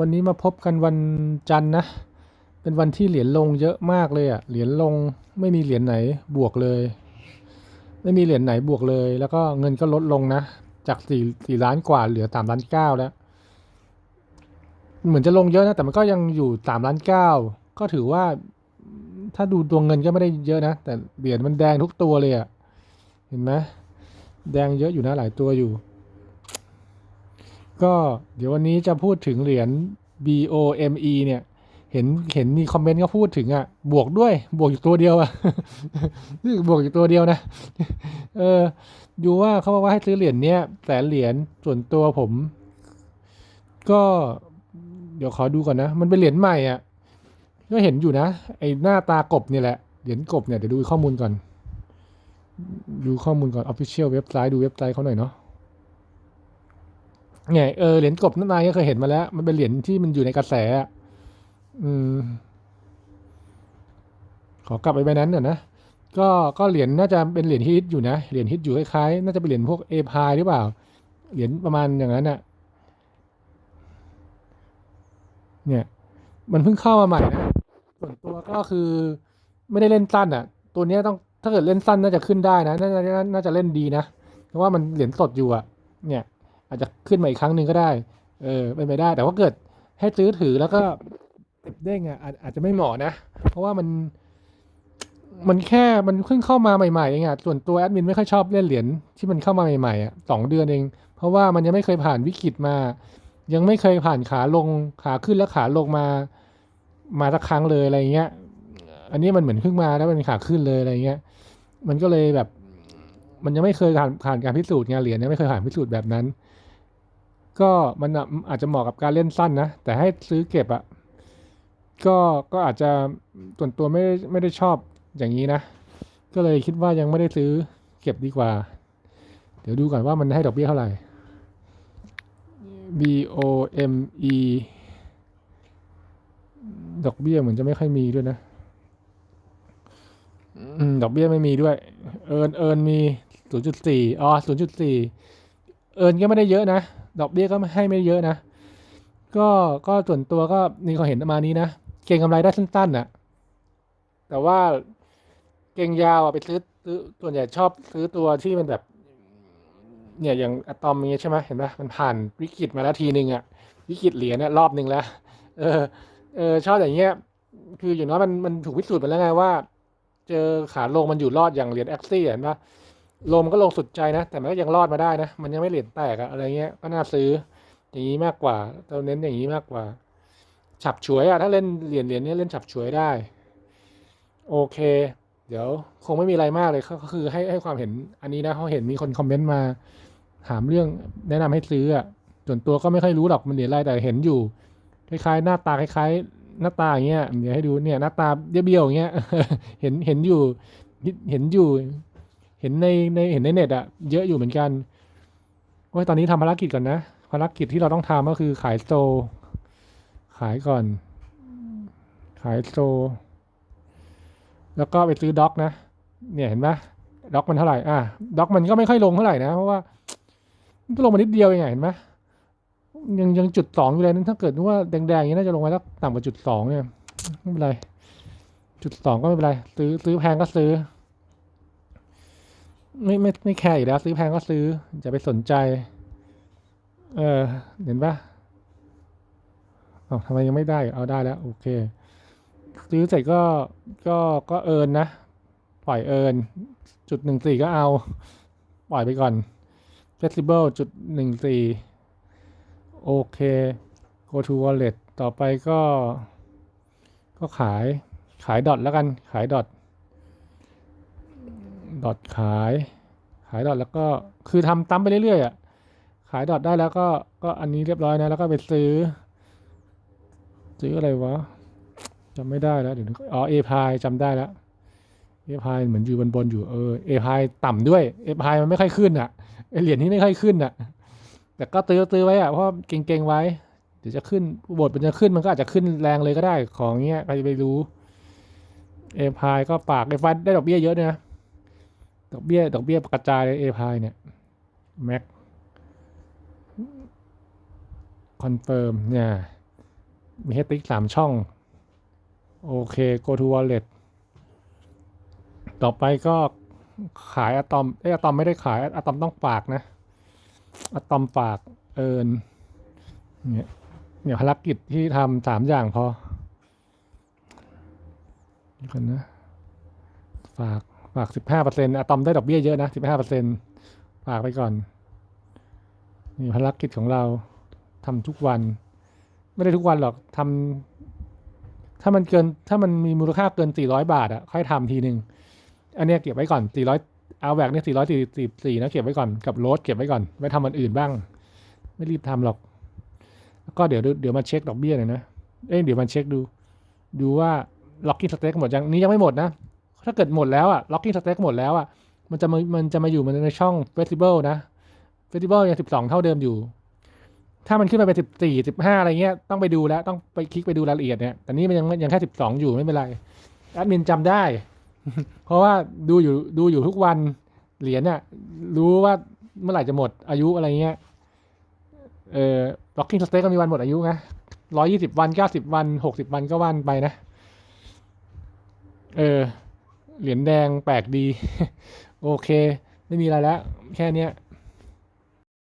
วันนี้มาพบกันวันจันทร์นะ เป็นวันที่เหรียญลงเยอะมากเลยอะ่ะ เหรียญลงไม่มีเหรียญไหนบวกเลย ไม่มีเหรียญไหนบวกเลย แล้วก็เงินก็ลดลงนะ จากสี่สี่ล้านกว่าเหลือสามล้านเก้าแล้ว เหมือนจะลงเยอะนะ แต่มันก็ยังอยู่สามล้านเก้า ก็ถือว่า ถ้าดูดวเงินก็ไม่ได้เยอะนะ แต่เหรียญมันแดงทุกตัวเลยอะ่ะ เห็นไหมแดงเยอะอยู่นะหลายตัวอยู่ ก็เดี๋ยววันนี้จะพูดถึงเหรียญ BOME เนี่ย เห็นเห็นมีคอมเมนต์ก็พูดถึงอะ บวกด้วย บวกอยู่ตัวเดียวอะบวกอยู่ตัวเดียวนะ เออ ดูว่าเขาบอกว่าให้ซื้อเหรียญเนี้ยแสนเหรียญ ส่วนตัวผม ก็ เดี๋ยวขอดูก่อนนะ มันเป็นเหรียญใหม่อะ ก็เห็นอยู่นะ ไอหน้าตากบเนี่ยแหละ เหรียญกบเนี่ย เดี๋ยวดูข้อมูลก่อน ดูข้อมูลก่อน Official เว็บไซต์ ดูเว็บไซต์เขาหน่อยเนาะ ไงเออเหรียญกบนั่นนายก็เคยเห็นมาแล้ว มันเป็นเหรียญที่มันอยู่ในกระแสอะอืม ขอกลับไปใบนั้นก่อนนะก็ก็เหรียญน่าจะเป็นเหรียญฮิตอยู่นะเหรียญฮิตอยู่คล้ายๆน่าจะเป็นเหรียญพวกเอพายหรือเปล่าเหรียญประมาณอย่างนั้นอะเนี่ย มันเพิ่งเข้ามาใหม่นะส่วนตัวก็คือไม่ได้เล่นสั้นอะตัวนี้ต้องถ้าเกิดเล่นสั้นน่าจะขึ้นได้นะน่าจะน่าจะเล่นดีนะเพราะว่ามันเหรียญสดอยู่อะเนี่ย อาจจะขึ้นมาอีกครั้งหนึ่งก็ได้ เออเป็นไปได้ แต่ว่าเกิดให้ซื้อถือแล้วก็ติดเด้งอะอาจอาจจะไม่เหมาะนะ เพราะว่ามัน มันแค่มันเพิ่งเข้ามาใหม่ๆเองอะส่วนตัวแอดมินไม่ค่อยชอบเล่นเหรียญที่มันเข้ามาใหม่ๆอะสองเดือนเอง เพราะว่ามันยังไม่เคยผ่านวิกฤตมา ยังไม่เคยผ่านขาลงขาขึ้นแล้วขาลงมา มาสักครั้งเลยอะไรเงี้ย อันนี้มันเหมือนเพิ่งมาแล้วเป็นขาขึ้นเลยอะไรเงี้ย มันก็เลยแบบ มันยังไม่เคยผ่านผ่านการพิสูจน์งานเหรียญเนี่ยไม่เคยผ่านพิสูจน์แบบนั้น ก็มันอาจจะเหมาะกับการเล่นสั้นนะ แต่ให้ซื้อเก็บอะก็ก็อาจจะส่วนตัวไม่ได้ไม่ได้ชอบอย่างนี้นะ ก็เลยคิดว่ายังไม่ได้ซื้อเก็บดีกว่า เดี๋ยวดูก่อนว่ามันให้ดอกเบี้ยเท่าไหร่ B O M E ดอกเบี้ยเหมือนจะไม่ค่อยมีด้วยนะดอกเบี้ยไม่มีด้วย เอินเอินมีศูนย์จุดสี่อ๋อศูนย์จุดสี่เอินก็ไม่ได้เยอะนะ ดอกเบี้ยก็ให้ไม่เยอะนะ ก็ก็ส่วนตัวก็นี่เขาเห็นประมาณนี้นะ เก่งกำไรได้สั้นๆน่ะ แต่ว่าเก่งยาวอะไปซื้อซื้อส่วนใหญ่ชอบซื้อตัวที่มันแบบ เนี่ยอย่างอะตอมนี้ใช่ไหมเห็นไหมมันผ่านวิกฤตมาแล้วทีหนึ่งอะ วิกฤตเหรียญเนี่ยรอบหนึ่งแล้ว เออ เออชอบอย่างเงี้ย คืออย่างน้อยมันมันถูกพิสูจน์ไปแล้วไงว่า เจอขาลงมันอยู่รอดอย่างเหรียญแอคซี่เห็นปะ ลมก็ลงสุดใจนะ แต่มันก็ยังรอดมาได้นะ มันยังไม่เหรียญแตกอะอะไรเงี้ย ก็น่าซื้อ อย่างนี้มากกว่าเราเน้นอย่างนี้มากกว่า ฉับฉวยอะถ้าเล่นเหรียญเหรียญนี้เล่นฉับฉวยได้ โอเค เดี๋ยวคงไม่มีอะไรมากเลย ก็คือให้ให้ความเห็นอันนี้นะเขาเห็นมีคนคอมเมนต์มาถามเรื่องแนะนำให้ซื้ออะส่วนตัวก็ไม่ค่อยรู้หรอกมันเหรียญอะไรแต่เห็นอยู่ คล้ายๆ หน้าตาคล้ายๆ หน้าตาอย่างเงี้ยเดี๋ยวให้ดูเนี่ยหน้าตาเบี้ยวๆอย่างเงี้ย เห็นเห็นอยู่เห็นอยู่ ห็นในในเห็นในเน็ตอะเยอะอยู่เหมือนกันว่าตอนนี้ทำภารกิจก่อนนะภารกิจที่เราต้องทำก็คือขายโซขายก่อน ขายโซแล้วก็ไปซื้อด็อกนะ เนี่ยเห็นปะด็อกมันเท่าไหร่อะด็อกมันก็ไม่ค่อยลงเท่าไหร่นะเพราะว่ามันก็ลงมานิดเดียวเองไงเห็นไหมยังยังจุดสองอยู่เลยนั้นถ้าเกิดว่าแดงๆอย่างนี้น่าจะลงมาสักต่ำกว่าจุดสองเนี่ยไม่เป็นไรจุดสองก็ไม่เป็นไรซื้อซื้อแพงก็ซื้อ ไม่ไม่ไม่แคร์อีกแล้วซื้อแพงก็ซื้ออย่าไปสนใจ เออเห็นปะเอาทำไมยังไม่ได้เอาได้แล้วโอเค ซื้อเสร็จก็ก็ก็เอินนะ ปล่อยเอินจุดหนึ่งสี่ก็เอา ปล่อยไปก่อน flexible จุดหนึ่งสี่โอเค go to wallet ต่อไปก็ ก็ขายขายดอทแล้วกันขายดอท ดอทขาย ขายดอทแล้วก็คือทำตั้มไปเรื่อยๆอะขายดอทได้แล้วก็ก็อันนี้เรียบร้อยนะแล้วก็ไปซื้อ ซื้ออะไรวะจำไม่ได้แล้วเดี๋ยวอ๋อเอพายจำได้แล้วเอพายเหมือนอยู่บนบนอยู่เออเอพายต่ำด้วยเอพายมันไม่ค่อยขึ้นอะเหรียญนี้ไม่ค่อยขึ้นอะ แต่ก็ตื้อตื้อไว้อะเพราะเก่งๆไว้ เดี๋ยวจะขึ้นบทมันจะขึ้นมันก็อาจจะขึ้นแรงเลยก็ได้ของเงี้ยใครจะไปรู้เอพายก็ปากเอฟายได้ดอกเบี้ยเยอะนะ ดอกเบี้ยดอกเบี้ยกระจายเลยเอพายเนี่ยแม็กคอนเฟิร์มเนี่ยมีให้ติ๊กสามช่อง โอเค go to wallet ต่อไปก็ขายอะตอมเอ้ยอะตอมไม่ได้ขายอะตอมต้องฝากนะอะตอมฝากเอินเนี่ยเนี่ยภารกิจที่ทำสามอย่างพอนี่กันนะ ฝาก ฝากสิบห้าเปอร์เซ็นต์อะตอมได้ดอกเบี้ยเยอะนะสิบห้าเปอร์เซ็นต์ฝากไปก่อน นี่ภารกิจของเราทำทุกวัน ไม่ได้ทุกวันหรอกทำถ้ามันเกินถ้ามันมีมูลค่าเกินสี่ร้อยบาทอะค่อยทำทีหนึ่งอันนี้เก็บไว้ก่อนสี่ร้อยเอาแบกเนี่ยสี่ร้อยสี่สิบสี่นะเก็บไว้ก่อนกับโรสเก็บไว้ก่อนไว้ทำอันอื่นบ้าง ไม่รีบทำหรอก แล้วก็เดี๋ยวเดี๋ยวมาเช็คดอกเบี้ยหน่อยนะเอ้ยเดี๋ยวมาเช็คดู ดูว่าล็อกกิ้งสเต็กหมดยังนี่ยังไม่หมดนะ ถ้าเกิดหมดแล้วอะล็อกกิ้งสเต็กหมดแล้วอะมันจะมามันจะมาอยู่มันในช่องเฟสติวัลนะเฟสติวัลยังสิบสองเท่าเดิมอยู่ ถ้ามันขึ้นไปเป็นสิบสี่สิบห้าอะไรเงี้ยต้องไปดูแล้วต้องไปคลิกไปดูรายละเอียดเนี่ยแต่นี่มันยังยังแค่สิบสองอยู่ไม่เป็นไรแอดมินจำได้ เพราะว่าดูอยู่ดูอยู่ทุกวันเหรียญเนี่ยรู้ว่าเมื่อไหร่จะหมดอายุอะไรเงี้ยเออล็อกกิ้งสเต็กก็มีวันหมดอายุนะร้อยี่สิบวันเก้าสิบวันหกสิบวันก็วันไปนะ เออ เหรียญแดงแปลกดี โอเค ไม่มีอะไรแล้ว แค่เนี้ย